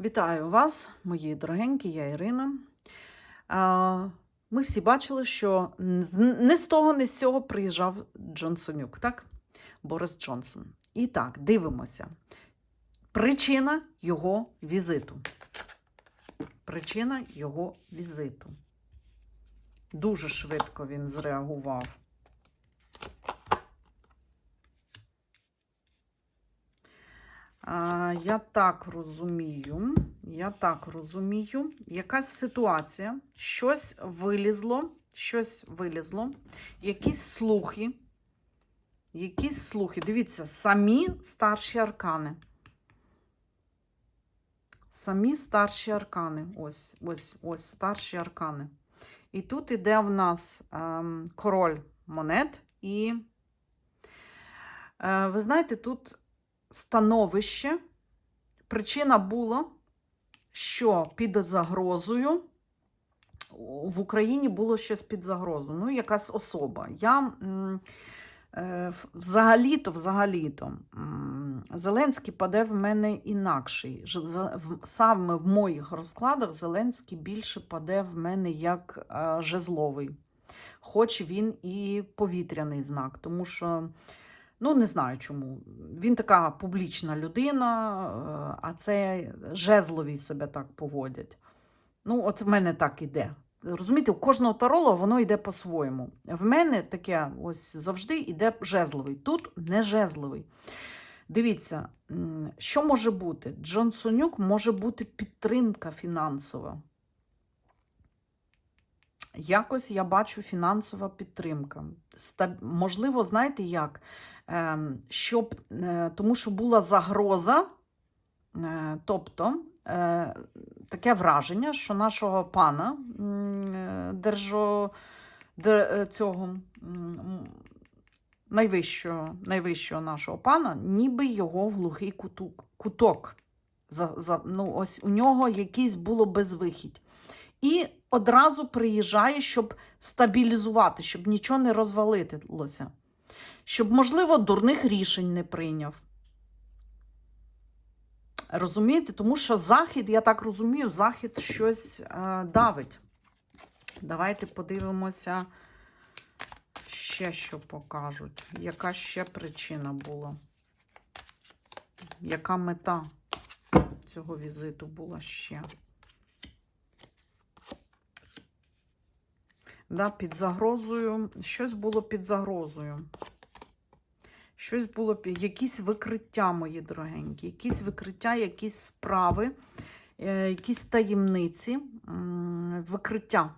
Вітаю вас, мої дорогенькі, я Ірина. Ми всі бачили, що не з того, не з цього приїжджав Джонсонюк, так? Борис Джонсон. І так, дивимося. Причина його візиту. Причина його візиту. Дуже швидко він зреагував. А, Я так розумію, я так розумію, якась ситуація, щось вилізло, щось вилізло, якісь слухи, якісь слухи. Дивіться, самі старші аркани. Самі старші аркани. Ось, ось, ось старші аркани. І тут іде в нас ем, король монет, і е, ви знаєте, тут становище. Причина була, що під загрозою в Україні було щось під загрозою. Ну, якась особа. Я е, взагалі-то, взагалі-то, Зеленський паде в мене інакший. Саме в моїх розкладах Зеленський більше паде в мене як е, жезловий. Хоч він і повітряний знак, тому що. Ну, не знаю чому. Він така публічна людина, е, а це жезлові себе так поводять. Ну, от в мене так іде. Розумієте, у кожного таролога воно йде по-своєму. В мене таке ось завжди йде жезловий. Тут не жезловий. Дивіться, що може бути? Джонсонюк може бути підтримка фінансова. Якось я бачу фінансова підтримка. Можливо, знаєте як? Ем, Щоб, е, тому що була загроза, е, тобто е, таке враження, що нашого пана держо, цього найвищого, найвищого нашого пана, ніби його глухий куток. куток. За, за, ну, ось у нього якийсь було безвихідь. І одразу приїжджає, щоб стабілізувати, щоб нічого не розвалилося. Щоб, можливо, дурних рішень не прийняв. Розумієте? Тому що Захід, я так розумію, Захід щось е, давить. Давайте подивимося ще, що покажуть. Яка ще причина була? Яка мета цього візиту була ще? Да, під загрозою. Щось було під загрозою. Щось було якісь викриття, мої дорогенькі, якісь викриття, якісь справи, е, якісь таємниці, викриття.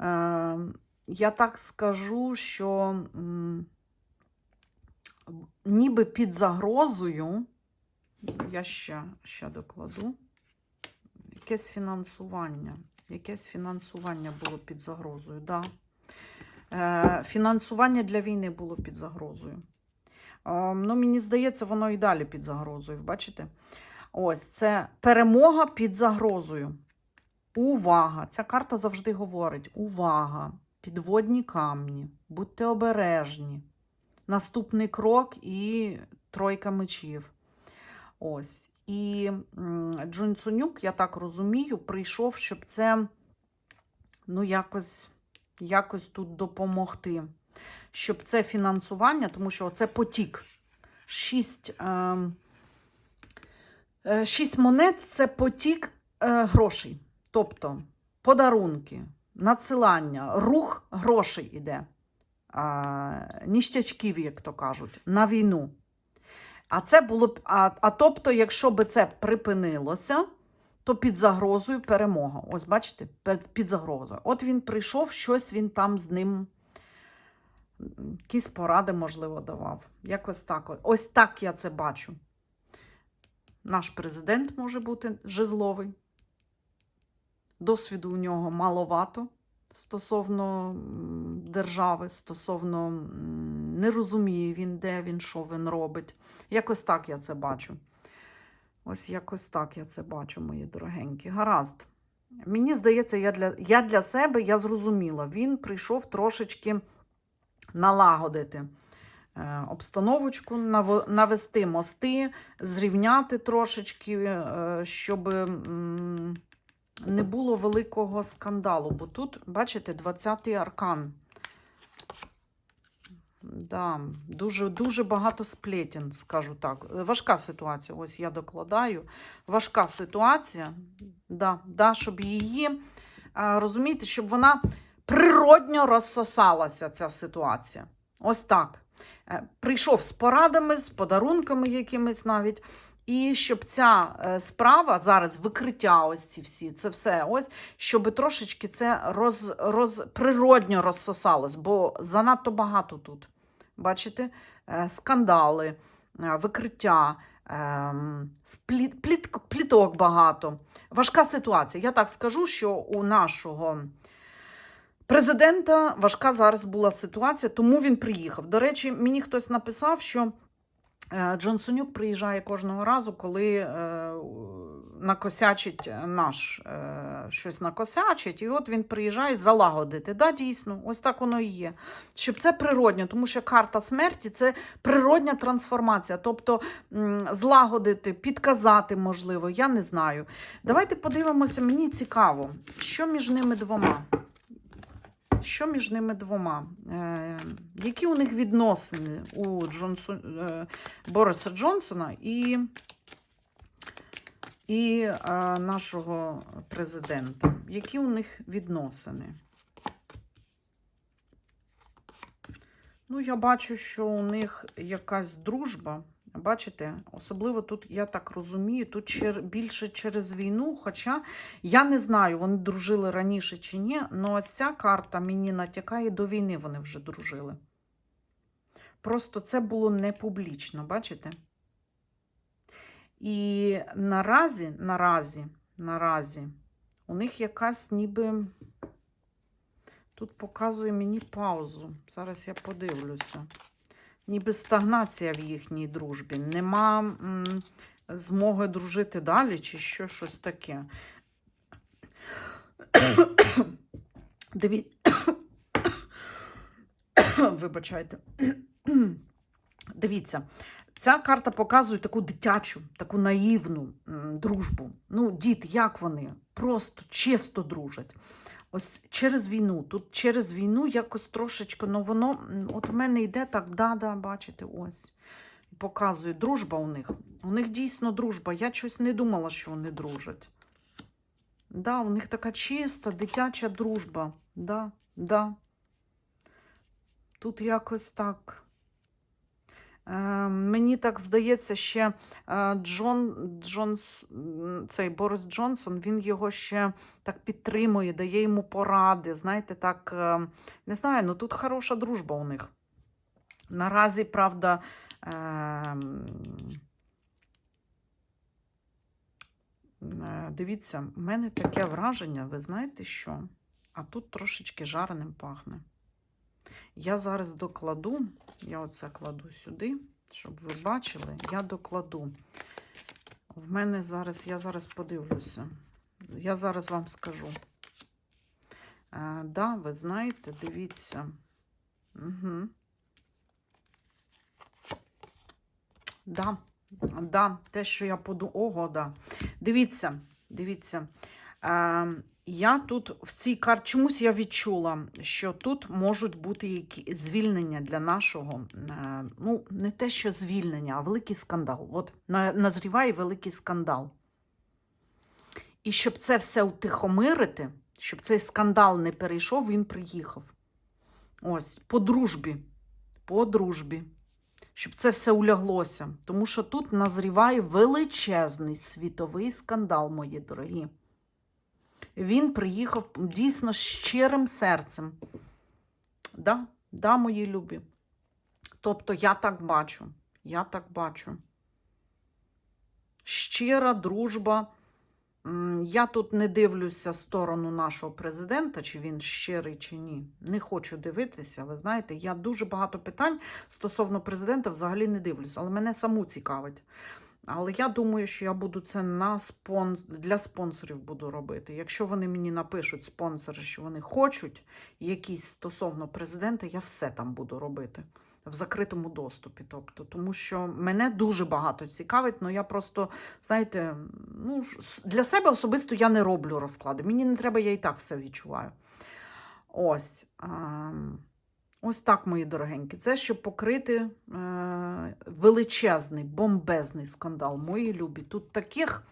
Е, Я так скажу, що ніби під загрозою, я ще, ще докладу, якесь фінансування. Якесь фінансування було під загрозою. Да. Е, фінансування для війни було під загрозою. Е, ну, мені здається, воно і далі під загрозою. Бачите? Ось це перемога під загрозою. Увага! Ця карта завжди говорить: увага! Підводні камні, будьте обережні. Наступний крок і тройка мечів. Ось. І м, Джун Цунюк, я так розумію, прийшов, щоб це ну, якось, якось тут допомогти. Щоб це фінансування, тому що це потік. Шість, е, е, шість монет це потік е, грошей. Тобто подарунки, надсилання, рух грошей іде. Е, ніштячків, як то кажуть, на війну. А це було б. А, а тобто, якщо би це припинилося, то під загрозою перемога. Ось бачите, під, загрозою. От він прийшов, щось він там з ним, якісь поради, можливо, давав. Якось так. Ось так я це бачу. Наш президент може бути жезловий. Досвіду у нього маловато стосовно держави, стосовно не розуміє він, де він, що він робить. Якось так я це бачу. Ось якось так я це бачу, мої дорогенькі. Гаразд. Мені здається, я для, я для себе я зрозуміла. Він прийшов трошечки налагодити е, обстановочку, навести мости, зрівняти трошечки, е, щоб не було великого скандалу. Бо тут, бачите, 20-й аркан. Да, дуже, дуже багато сплетін, скажу так. Важка ситуація. Ось я докладаю. Важка ситуація. Да, да, щоб її розуміти, розумієте, щоб вона природньо розсосалася, ця ситуація. Ось так. Е, Прийшов з порадами, з подарунками якимись навіть. І щоб ця е, справа зараз викриття, ось ці всі, це все, ось, щоб трошечки це роз, роз, природньо розсосалось, бо занадто багато тут. Бачите, Е, скандали, е, викриття, ем, спліт- пліт- пліток багато. Важка ситуація. Я так скажу, що у нашого президента важка зараз була ситуація, тому він приїхав. До речі, мені хтось написав, що Джонсонюк приїжджає кожного разу, коли е, накосячить наш е, щось накосячить, і от він приїжджає залагодити. Да, дійсно, ось так воно і є. Щоб це природньо, тому що карта смерті це природня трансформація. Тобто злагодити, підказати, можливо, я не знаю. Давайте подивимося, мені цікаво, що між ними двома. Що між ними двома? Е, які у них відносини у Джонсон, е, Бориса Джонсона і, і е, нашого президента? Які у них відносини? Ну, я бачу, що у них якась дружба. Бачите, особливо тут, я так розумію, тут чер... більше через війну. Хоча я не знаю, вони дружили раніше чи ні, але ось ця карта мені натякає до війни вони вже дружили. Просто це було не публічно, бачите? І наразі, наразі, наразі, у них якась ніби. Тут показує мені паузу. Зараз я подивлюся. Ніби стагнація в їхній дружбі. Нема м, змоги дружити далі, чи що щось таке. Диві... Вибачайте. Дивіться, ця карта показує таку дитячу, таку наївну дружбу. Ну, діти, як вони? Просто чисто дружать. Ось через війну. Тут через війну якось трошечки, ну воно, от у мене йде так, да-да, бачите, ось. Показую, дружба у них. У них дійсно дружба. Я щось не думала, що вони дружать. Да, у них така чиста, дитяча дружба. Да, да. Тут якось так. Е, мені так здається, ще е, Джон Джонс, цей Борис Джонсон, він його ще так підтримує, дає йому поради. Знаєте, так, е, не знаю, ну тут хороша дружба у них. Наразі, правда, е, м, е, дивіться, в мене таке враження, ви знаєте що? А тут трошечки жареним пахне. Я зараз докладу, я оце кладу сюди, щоб ви бачили, я докладу. В мене зараз, я зараз подивлюся. Я зараз вам скажу. А, да, ви знаєте, дивіться. Угу. Да, да, те, що я подумала. Ого, да. Дивіться, дивіться. Е, я тут в цій карті чомусь я відчула, що тут можуть бути які звільнення для нашого. е, ну, не те, що звільнення, а великий скандал. От назріває великий скандал. І щоб це все утихомирити, щоб цей скандал не перейшов, він приїхав. Ось, по дружбі. По дружбі. Щоб це все уляглося. Тому що тут назріває величезний світовий скандал, мої дорогі. Він приїхав дійсно щирим серцем. Да, да, мої любі. Тобто я так бачу. Я так бачу. Щира дружба. Я тут не дивлюся сторону нашого президента, чи він щирий, чи ні. Не хочу дивитися. Ви знаєте, я дуже багато питань стосовно президента взагалі не дивлюся, але мене саму цікавить. Але я думаю, що я буду це на спон... для спонсорів буду робити. Якщо вони мені напишуть спонсори, що вони хочуть якісь стосовно президента, я все там буду робити. в закритому доступі. Тобто, тому що мене дуже багато цікавить, але я просто, знаєте, ну, для себе особисто я не роблю розклади. Мені не треба, я і так все відчуваю. Ось. ем, Ось так, мої дорогенькі. Це щоб покрити е, величезний, бомбезний скандал. Мої любі. Тут таких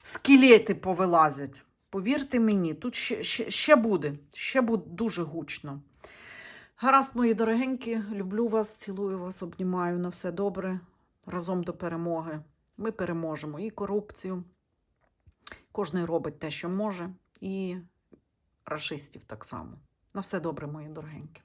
скелети повилазять. Повірте мені, тут ще, ще, ще буде, ще буде дуже гучно. Гаразд, мої дорогенькі, люблю вас, цілую вас, обнімаю на все добре. Разом до перемоги. Ми переможемо і корупцію. Кожен робить те, що може, і рашистів так само. На все добре, мої дорогенькі.